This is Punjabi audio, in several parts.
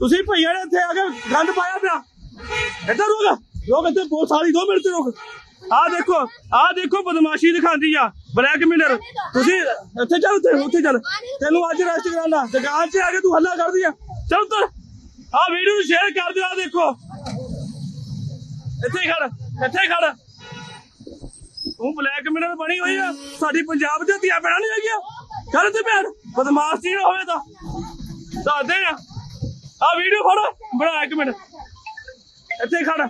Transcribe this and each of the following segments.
ਤੁਸੀਂ ਭਈਆ ਨੇ ਇੱਥੇ ਆ ਕੇ ਗੰਦ ਪਾਇਆ ਪਿਆ। ਇੱਧਰ ਰੁਕ ਲੋਕ ਇੱਥੇ, ਪੁਲਿਸ ਵਾਲੀ 2 ਮਿੰਟ ਤੇ ਰੁਕ। ਆ ਦੇਖੋ ਆ ਦੇਖੋ ਬਦਮਾਸ਼ੀ ਦਿਖਾਉਂਦੀ ਆ ਬਲੈਕਮੇਲਰ ਤੁਸੀਂ ਇੱਥੇ ਚੱਲ ਉੱਥੇ ਉੱਥੇ ਚੱਲ। ਤੈਨੂੰ ਅੱਜ ਰੈਸਟ ਕਰਾਉਣਾ ਦੁਕਾਨ 'ਚ ਆ ਕੇ ਤੂੰ ਹੱਲਾ ਕਰਦੀ ਆ। ਚੱਲ ਉੱਧਰ। ਆ ਵੀਡੀਓ ਨੂੰ ਸ਼ੇਅਰ ਕਰ ਦਿਓ ਆ ਦੇਖੋ। ਇੱਥੇ ਖੜ ਇੱਥੇ ਖੜ। ਤੂੰ ਬਲੈਕਮੇਲਰ ਬਣੀ ਹੋਈ ਆ। ਸਾਡੀ ਪੰਜਾਬ ਦੇ ਧੀਆ ਪੈਣਾ ਨਹੀਂ ਹੈਗੀਆਂ। ਚੱਲ ਤੇ ਭੈਣ, ਬਦਮਾਸ਼ ਜੀ ਹੋਵੇ ਤਾਂ। ਦੱਸਦੇ ਆ। ਆ ਵੀਡੀਓ ਫੜ। ਬਣਾ ਇੱਕ ਮਿੰਟ। ਇੱਥੇ ਖੜ।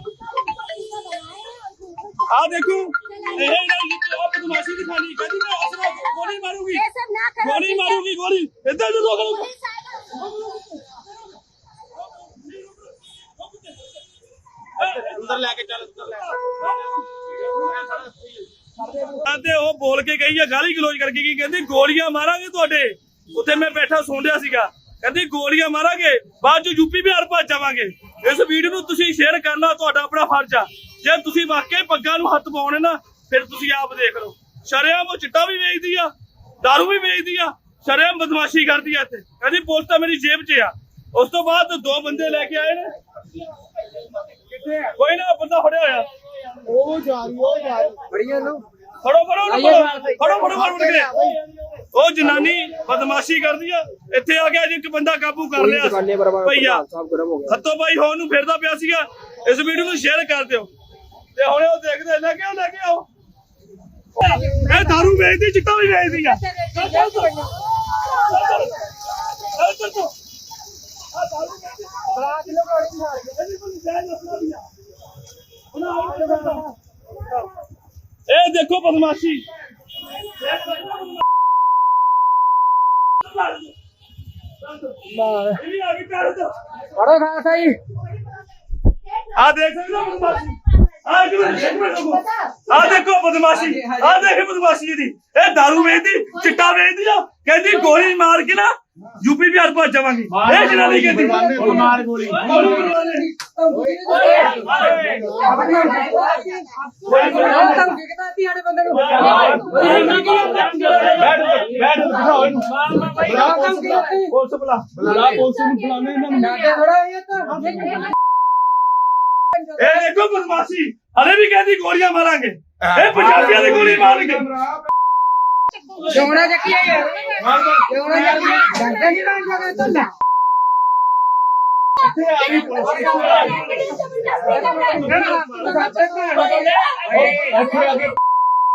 ਆ ਦੇਖੋ। ਇਹ ਨਾ ਆਪ ਬਦਮਾਸ਼ੀ ਦਿਖਾਣੀ ਕਹਿੰਦੀ ਮੈਂ ਗੋਲੀ ਮਾਰੂਗੀ। ਨਾ ਕਰੋ। ਗੋਲੀ ਮਾਰੂਗੀ ਗੋਲੀ। ਇੱਧਰ ਚੱਲ ਤੇ ਉਹ ਬੋਲ ਕੇ ਗਈ ਆ ਗਾਲੀ ਗਲੋਚ ਕਰਕੇ ਕੀ ਕਹਿੰਦੀ ਗੋਲੀਆਂ ਮਾਰਾਂਗੇ ਤੁਹਾਡੇ। ਉੱਥੇ ਮੈਂ ਬੈਠਾ ਸੁਣ ਰਿਹਾ ਸੀਗਾ। ਕਹਿੰਦੀ ਗੋਲੀਆਂ ਮਾਰਾਂਗੇ ਬਾਅਦ ਚ ਯੂਪੀ ਬਿਹਾਰ ਭੱਜ ਜਾਵਾਂਗੇ। ਇਸ ਵੀਡੀਓ ਨੂੰ ਤੁਸੀਂ ਸ਼ੇਅਰ ਕਰਨਾ ਤੁਹਾਡਾ ਆਪਣਾ ਫਰਜ਼ ਆ। ਜੇ ਤੁਸੀਂ ਵਾਕਈ ਪੱਗਾਂ ਨੂੰ ਹੱਥ ਪਾਉਣੇ ਨਾ ਫਿਰ ਤੁਸੀਂ ਆਪ ਦੇਖ ਲਓ। ਸ਼ਰਿਆਮ ਉਹ ਚਿੱਟਾ ਵੀ ਵੇਚਦੀ ਆ ਦਾਰੂ ਵੀ ਵੇਚਦੀ ਆ ਸ਼ਰਿਆਮ ਬਦਮਾਸ਼ੀ ਕਰਦੀ ਆ ਇੱਥੇ। ਕਹਿੰਦੀ ਪੁਲਿਸ ਤਾਂ ਮੇਰੀ ਜੇਬ 'ਚ ਆ। ਉਸ ਤੋਂ ਬਾਅਦ ਦੋ ਬੰਦੇ ਲੈ ਕੇ ਆਏ ਨੇ। ਕੋਈ ਨਾ ਬੰਦਾ ਫੜਿਆ ਹੋਇਆ। ਉਹ ਜਾ ਰਹੀ ਉਹ ਜਾ ਰਹੀ ਬੜੀਆਂ ਨੂੰ ਫੜੋ ਫੜੋ ਫੜੋ। ਫੜੋ ਫੜੋ ਫੜੋ। ਫੜ ਉਹ ਜਨਾਨੀ ਬਦਮਾਸ਼ੀ ਕਰਦੀ ਆ। ਇੱਥੇ ਆ ਗਿਆ ਜੀ ਇੱਕ ਬੰਦਾ ਕਾਬੂ ਕਰ ਲਿਆ। ਭਈਆ ਹੱਥੋਂ ਬਾਈ ਹੋਣ ਨੂੰ ਫਿਰਦਾ ਪਿਆ ਸੀਗਾ। ਇਸ ਵੀਡੀਓ ਨੂੰ ਸ਼ੇਅਰ ਕਰ ਦਿਓ। ਤੇ ਹੁਣੇ ਉਹ ਦੇਖਦੇ ਲੈ ਕੇ ਲੈ ਕੇ ਆਓ। ਇਹ ਦਾਰੂ ਵੇਚਦੀ ਚਿੱਟਾ ਵੀ ਵੇਚਦੀ ਆ। ਇਹ ਦੇਖੋ ਬਦਮਾਸ਼ੀ ਇਹ ਵੀ ਆ ਗਈ ਪੈਰ ਤੋਂ ਫੜੋ ਖਾਸ ਆਈ ਆ ਦੇਖ ਸਕਦੇ ਹੋ ਬਦਮਾਸ਼ੀ ਆ ਇੱਕ ਮਿੰਟ ਇੱਕ ਮਿੰਟ ਰੁਕੋ ਆ ਦੇਖੋ ਬਦਮਾਸ਼ੀ ਆ ਦੇਖ ਬਦਮਾਸ਼ੀ ਦੀ ਇਹ ਦਾਰੂ ਵੇਚਦੀ ਚਿੱਟਾ ਵੇਚਦੀ ਆ ਕਹਿੰਦੀ ਗੋਲੀ ਮਾਰ ਕੇ ਨਾ ਯੂਪੀ ਬਿਹਾਰ ਪਹੁੰਚ ਜਾਵਾਂਗੇ ਇਹ ਜਨਾਨੀ ਕਹਿੰਦੀ ਮਾਰ ਗੋਲੀ ਬੈਠ ਬੈਠ ਦਿਖਾਓ ਇਹਨੂੰ ਪੁਲਿਸ ਬੁਲਾ ਬੁਲਾ ਪੁਲਿਸ ਨੂੰ ਬੁਲਾਣੇ ਇਹਨਾਂ ਇਹ ਦੇਖੋ ਬਦਮਾਸ਼ੀ। ਹਲੇ ਵੀ ਕਹਿੰਦੀ ਗੋਲੀਆਂ ਮਾਰਾਂਗੇ। ਇਹ ਪੰਜਾਬੀਆਂ ਦੀ ਗੋਲੀ ਮਾਰਨਗੇ। ਜੋੜਾ ਚੱਕੀ ਹੈ ਯਾਰ ਜੋੜਾ ਚੱਕੀ ਡੰਡੇ ਨਹੀਂ ਰਾਂ ਜਗਾ ਤੁੰਦਾ ਇੱਥੇ ਆ ਗਈ ਪੁਲਿਸ। ਇੱਥੇ ਆ ਗਈ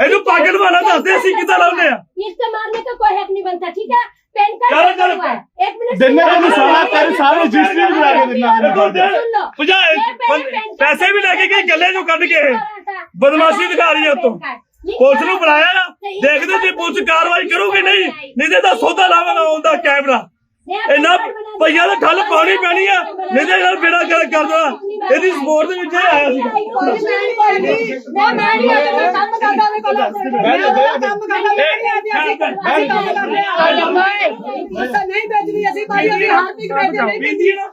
ਇਹਨੂੰ ਪੱਗ ਲਵਾਣਾ ਦੱਸਦੇ ਅਸੀਂ ਕਿੱਦਾਂ ਲਾਉਂਦੇ ਆ इससे मारने का कोई हक नहीं बनता ठीक है पेन चलो, कार्ड चलो। हुआ है एक मिनट देने का सुनो। तो सारा तेरे सारे रजिस्ट्री भी ला के देना है। देखो दे सुन लो। पुजा ये पेन- पेन कार्ड- ਪੈਸੇ ਵੀ ਲੈ ਕੇ ਗਏ ਗੱਲੇ ਚੋਂ ਕੱਢ ਕੇ ਇਹ। ਬਦਮਾਸ਼ੀ ਦਿਖਾ ਰਹੀ ਹੈ ਉੱਤੋਂ लिख ਪੁਲਿਸ ਨੂੰ लो। ਬੁਲਾਇਆ ਨਾ ਦੇਖਦੇ ਜੇ ਪੁਲਿਸ ਕਾਰਵਾਈ ਕਰੂਗੀ ਨਹੀਂ ਨਹੀਂ ਤੇ ਤਾਂ ਸੌਦਾ ਲਾਵਾਂਗਾ ਉਹਦਾ ਕੈਮਰਾ ਇਹਨਾਂ ਪਈਆਂ ਦਾ ਠੱਲ ਪਾਉਣੀ ਪੈਣੀ ਆ। ਨਹੀਂ ਤਾਂ ਯਾਰ ਬੇੜਾ ਕਰ ਕਰਦਾ। ਇਹਦੀ ਸਪੋਰਟ ਦੇ ਵਿੱਚ ਆਇਆ ਸੀ। ਮੈਂ ਮੈਂ ਨਹੀਂ ਆਇਆ ਮੈਂ ਕੰਮ ਕਰਦਾ ਮੇਰੇ ਕੋਲ। ਮੈਂ ਕੰਮ ਕਰਦਾ ਮੈਂ ਨਹੀਂ ਆਇਆ। ਅਸੀਂ ਕੰਮ ਕਰਦੇ ਆ ਮੈਂ ਤਾਂ ਨਹੀਂ ਭੇਜਣੀ ਅਸੀਂ ਭਾਈ ਹਾਰਦਿਕ ਭੇਜਦੇ ਨਹੀਂ। ਭੇਜੀ ਨਾ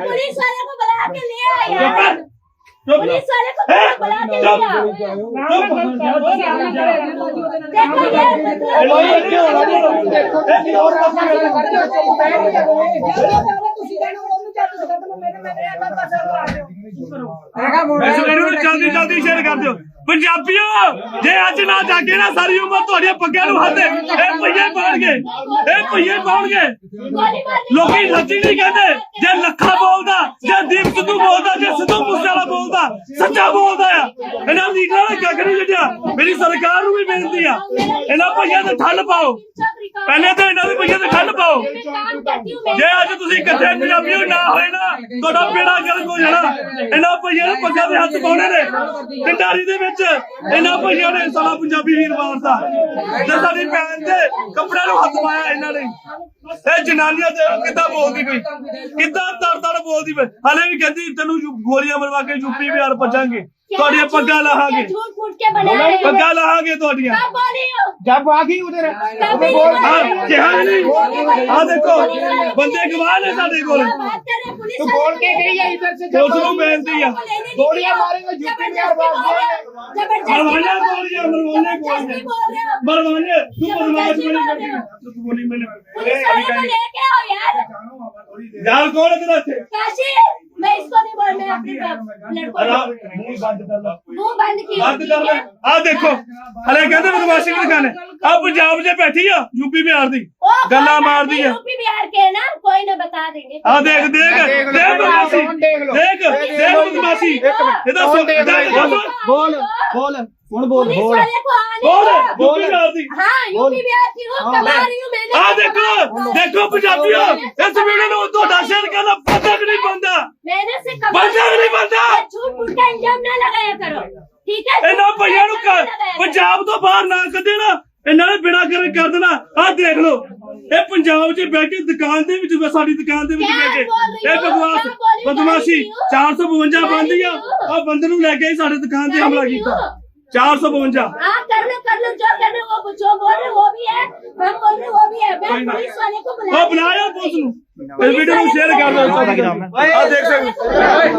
ਪੁਲਿਸ ਵਾਲਿਆਂ ਨੂੰ ਬੁਲਾ ਕੇ ਮੈਂ ਕਿਹਾ ਮੁੰਡਾ ਜਲਦੀ ਜਲਦੀ ਸ਼ੇਅਰ ਕਰ ਦਿਓ ਪੰਜਾਬੀਓ, ਜੇ ਅੱਜ ਨਾ ਜਾਗੇ ਨਾ ਸਾਰੀ ਉਮਰ ਤੁਹਾਡੇ ਪੱਗਾਂ ਨੂੰ ਹੱਥ ਇਹ ਪਈਏ ਪਾਉਣਗੇ, ਇਹ ਪਈਏ ਪਾਉਣਗੇ। ਲੋਕੀ ਲੱਜੀ ਨਹੀਂ ਕਹਿੰਦੇ, ਜੇ ਲੱਖਾ ਬੋਲਦਾ, ਜੇ ਦੀਪ ਸਿੱਧੂ ਬੋਲਦਾ, ਜੇ ਸਿੱਧੂ ਮੂਸੇਵਾਲਾ ਬੋਲਦਾ, ਸੱਚਾ ਬੋਲਦਾ ਆ। ਇਹਨਾਂ ਲੀਡਰਾਂ ਨੇ ਗੱਗ ਨਹੀਂ ਛੱਡਿਆ ਮੇਰੀ ਸਰਕਾਰ ਨੂੰ ਵੀ ਬੇਨਤੀ ਆ, ਇਹਨਾਂ ਭਈਆਂ ਤੇ ਠੱਲ ਪਾਓ। ਪਹਿਲੇ ਤਾਂ ਇਹਨਾਂ ਦੀ ਪਈਏ ਤੇ ਖੱਲ ਪਾਓ। ਜੇ ਅੱਜ ਤੁਸੀਂ ਇਕੱਠੇ ਪੰਜਾਬੀਓ ਨਾ ਹੋਏ ਨਾ ਤੁਹਾਡਾ ਪੇੜਾ ਗਲ ਕੋ ਜਾਣਾ ਇਹਨਾਂ ਪਈਆਂ ਨੂੰ ਪੱਗਾਂ ਦੇ ਹੱਥ ਪਾਉਣੇ ਨੇ। ਢੰਡਾਰੀ ਦੇ ਵਿੱਚ ਇਹਨਾਂ ਪਈਆਂ ਨੇ ਸਾਲਾ ਪੰਜਾਬੀ ਵੀਰ ਮਾਰਦਾ ਤੇ ਸਾਡੀ ਭੈਣ ਤੇ ਕੱਪੜੇ ਨੂੰ ਹੱਥ ਪਾਇਆ ਇਹਨਾਂ ਨੇ। ਇਹ ਜਨਾਨੀਆਂ ਤੇ ਕਿੱਦਾਂ ਬੋਲਦੀ ਪਈ? ਕਿੱਦਾਂ ਤੜ ਬੋਲਦੀ ਪਈ? ਹਲੇ ਵੀ ਕਹਿੰਦੀ ਤੈਨੂੰ ਗੋਲੀਆਂ ਮਰਵਾ ਕੇ ਯੂਪੀ ਬਿਹਾਰ ਭਜਾਂਗੇ। ਤੁਹਾਡੀਆਂ ਪੱਗਾਂ ਲਾਹਾਂਗੇ। ਪੱਗਾਂ ਲਾਹਾਂਗੇ ਤੁਹਾਡੀਆਂ। जब आ गई उधर हाँ देखो बंदे गवाह ने साढ़े को तो बोल के गई है इधर से दोस्तों बहन दी है गोलियाँ मारेंगे यूपी बिहार मरवाने बोल रहे मरवाने बोल रहे मरवाने तू मरवाने मैंने कर दिया तो तू तो बोली मैंने यार। कौन है? तेरा काशी मैं इसको नहीं बोल मैं अपने लड़कों ਅਰਾ को ਮੂੰਹ ਬੰਦ ਕਰ ਲਾ मुंह बंद की ਬੰਦ ਕਰ ਲੈ ਆ ਦੇਖੋ ਹਲੇ ਕਹਿੰਦੇ ਬਦਮਾਸ਼ੀ ਨਹੀਂ ਦਿਖਾਣੇ ਆ ਪੰਜਾਬ 'ਚ ਬੈਠੀ ਆ ਯੂਪੀ ਬਿਹਾਰ ਦੀ ਗੱਲਾਂ ਮਾਰਦੀ ਆ यूपी बिहार के ना कोई ना बता देंगे ਆ ਦੇਖ ਦੇਖ ਦੇਖ ਬਦਮਾਸ਼ੀ ਦੇਖ ਦੇਖ ਬਦਮਾਸ਼ੀ ਇਹਦਾ ਸੁਣ ਇਹਦਾ ਬੋਲ ਬੋਲ ਹੁਣ ਬੋਲ पुलिस वाले को आने ਬੋਲ दो। ਯੂਪੀ ਬਿਹਾਰ ਦੀ हाँ यूपी बिहार की हूँ कमा रही हूँ मैंने ਆ ਦੇਖੋ ਦੇਖੋ ਪੰਜਾਬੀਓ ਇਸ ਵੀਡੀਓ ਨੂੰ ਤੁਹਾਡਾ ਸ਼ੇਅਰ ਕਰਨਾ ਪਤਾ ਨਹੀਂ ਬੰਦਾ मैंने से कमा ਬੰਦਾ ਨਹੀਂ ਬੰਦਾ झूठ फूट का इंजाम ना लगाया करो ठीक है ਇਹਨਾਂ ਭਈਆਂ ਨੂੰ ਕ- ਪੰਜਾਬ ਤੋਂ ਬਾਹਰ ਨਾ ਕੱਢੇ ਨਾ ਇਹਨਾਂ ਨੇ ਬਿਨਾ ਕਰ ਕਰ ਦੇਣਾ ਆਹ ਦੇਖ ਲਓ ਇਹ ਪੰਜਾਬ 'ਚ ਬਹਿ ਕੇ ਦੁਕਾਨ ਦੇ ਵਿੱਚ ਸਾਡੀ ਦੁਕਾਨ ਦੇ ਵਿੱਚ ਬਹਿ ਕੇ ਇਹ ਬਕਵਾਸ ਬਦਮਾਸ਼ੀ 452 ਬੰਦੀ ਆ ਆ ਬੰਦੇ ਨੂੰ ਲੈ ਕੇ ਆਈ ਸਾਡੇ ਦੁਕਾਨ ਤੇ ਹਮਲਾ ਕੀਤਾ 452 हाँ कर लो कर लो जो कर लो वो जो बोल रहे वो भी है हम बोल रहे वो भी है मैं पुलिस वाले को बुला ਉਹ ਬਣਾਇਆ ਪੁਲਿਸ ਨੂੰ ਇਸ ਵੀਡੀਓ ਨੂੰ ਸ਼ੇਅਰ ਕਰ ਦਿਓ ਆ ਦੇਖ ਸਕਦੇ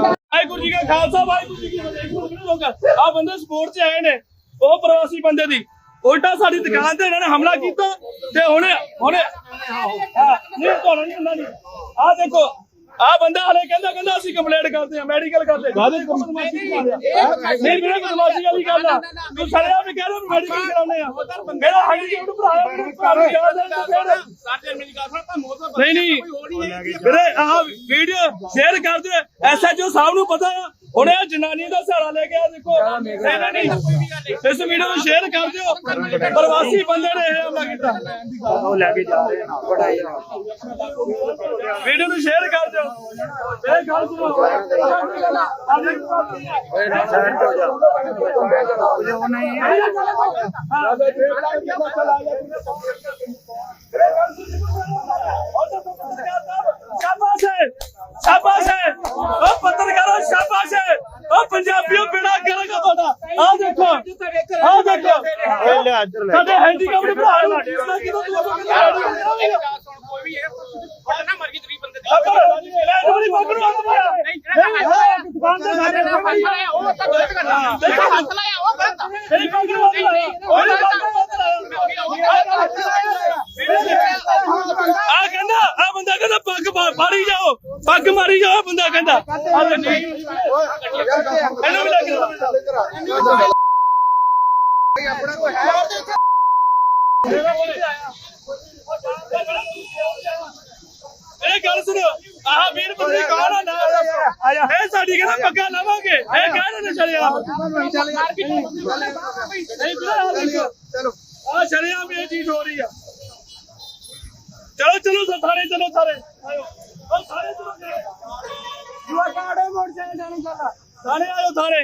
ਵਾਹਿਗੁਰੂ ਜੀ ਕਾ ਖਾਲਸਾ ਵਾਹਿਗੁਰੂ ਜੀ ਕੀ ਫਤਿਹ ਆ ਬੰਦੇ ਸਪੋਰਟ 'ਚ ਆਏ ਨੇ ਉਹ ਪ੍ਰਵਾਸੀ ਬੰਦੇ ਦੀ ਉਲਟਾ ਸਾਡੀ ਦੁਕਾਨ ਤੇ ਇਹਨਾਂ ਨੇ ਹਮਲਾ ਕੀਤਾ ਤੇ ਹੁਣ ਹੁਣ ਹਾਂ, ਨਹੀਂ ਤੁਹਾਨੂੰ ਨਹੀਂ ਹੁੰਦਾ ਨਹੀਂ ਆ ਦੇਖੋ ਆ ਬੰਦਾ ਹਲੇ ਕਹਿੰਦਾ ਕਹਿੰਦਾ ਅਸੀਂ ਕੰਪਲੇਂਟ ਕਰਦੇ ਆ ਮੈਡੀਕਲ ਕਰਦੇ ਕਾਹਦੇ ਨਹੀਂ ਮੇਰੇ ਬਦਮਾਸ਼ੀ ਵਾਲੀ ਗੱਲ ਆ। ਤੂੰ ਸੜਿਆ ਵੀ ਕਹਿੰਦਾ ਮੈਡੀਕਲ ਕਰਾਉਣੇ ਆ। ਮੇਰਾ ਹਾਈ ਨੂੰ ਭਰਾ ਭਰਾ ਨੂੰ ਯਾਦ ਹੈ ਤੂੰ ਕਿਹੜਾ ਨਹੀਂ। ਨਹੀਂ ਵੀਰੇ ਆਹ ਵੀਡੀਓ ਸ਼ੇਅਰ ਕਰ ਦਿਓ ਐਸਐਚਓ ਸਾਹਿਬ ਨੂੰ ਪਤਾ ਆ। ਹੁਣ ਇਹ ਜਨਾਨੀ ਦਾ ਸਹਾਰਾ ਲੈ ਕੇ ਆ ਦੇਖੋ। ਨਹੀਂ ਨਹੀਂ ਨਹੀਂ। ਇਸ ਵੀਡੀਓ ਨੂੰ ਸ਼ੇਅਰ ਕਰ ਦਿਓ। ਪ੍ਰਵਾਸੀ ਬੰਦੇ ਨੇ ਇਹ ਹਮਲਾ ਕੀਤਾ। ਉਹ ਲੈ ਕੇ ਜਾ ਰਹੇ ਨਾ ਪੜਾਈ ਵੀਡੀਓ ਨੂੰ ਸ਼ੇਅਰ ਕਰ ਦਿਓ। ਇਹ ਗੱਲ ਸੁਣੋ। ਓਏ ਨਾ ਸਾਈਡ ਹੋ ਜਾ। ਉਹ ਨਹੀਂ ਸ਼ਾਬਾਸ਼ ਹੈ। ਸ਼ਾਬਾਸ਼। ਹੈ ਪੱਤਰਕਾਰੋ ਸ਼ਾਬਾਸ਼ ਹੈ ਉਹ ਪੰਜਾਬੀਓ ਬਿਨਾ ਕਰਾਂਗਾ ਤੁਹਾਡਾ ਆਹ ਦੇਖੋ ਆਹ ਦੇਖੋ ਸਾਡੇ ਹੈਂਡੀਕੈਪਟ ਭਰਾ ਨੂੰ ਕਿਦੋਂ ਤੂੰ ਕੋਈ ਵੀ ਹੈ। ਪੜਨਾ ਮਰ ਗਈ ਤਰੀ ਬੰਦੇ ਆਪਣੀ ਪਕੜੋ ਆਪਣਾ ਦੁਕਾਨ ਤੇ ਸਾਡੇ ਉਹ ਤਾਂ ਗਲਤ ਕਰ ਰਿਹਾ ਦੇਖੋ ਹੱਥ ਲਾਇਆ ਉਹ ਗਲਤ ਆ। ਮੇਰੀ ਪਕੜੋ ਆਪਣਾ ਆ ਕਹਿੰਦਾ ਆ ਬੰਦਾ ਕਹਿੰਦਾ ਪੱਗ ਮਾਰੀ ਜਾਓ ਪੱਗ ਮਾਰੀ ਜਾਓ ਬੰਦਾ ਕਹਿੰਦਾ। ਆ ਇਹਨੂੰ ਵੀ ਲੱਗ ਰਿਹਾ ਇਹ ਗੱਲ ਸੁਣੋ। ਆਹ ਵੀਰ ਬੰਦੇ ਕੌਣ ਆ? ਨਾ ਆਇਆ ਇਹ ਸਾਡੀ ਕਹਿੰਦਾ ਪੱਗਾ ਲਾਵਾਂਗੇ। ਇਹ ਕਹਿੰਦੇ ਨੇ ਛੜਿਆ ਨਹੀਂ ਵੀਰੇ ਚਲੋ ਆ ਛੜਿਆ ਵੀ ਇਹ ਚੀਜ਼ ਹੋ ਰਹੀ ਆ। ਚਲੋ ਚਲੋ ਸਰ, ਸਾਰੇ ਚਲੋ ਸਾਰੇ। ਆਇਓ। ਉਹ ਸਾਰੇ ਚਲੋ ਯੂਆ ਕਾੜੇ ਮੋੜ ਜਾਣੇ ਜਾਣੇ ਚੱਲ ਸਾਰੇ ਆਇਓ ਸਾਰੇ।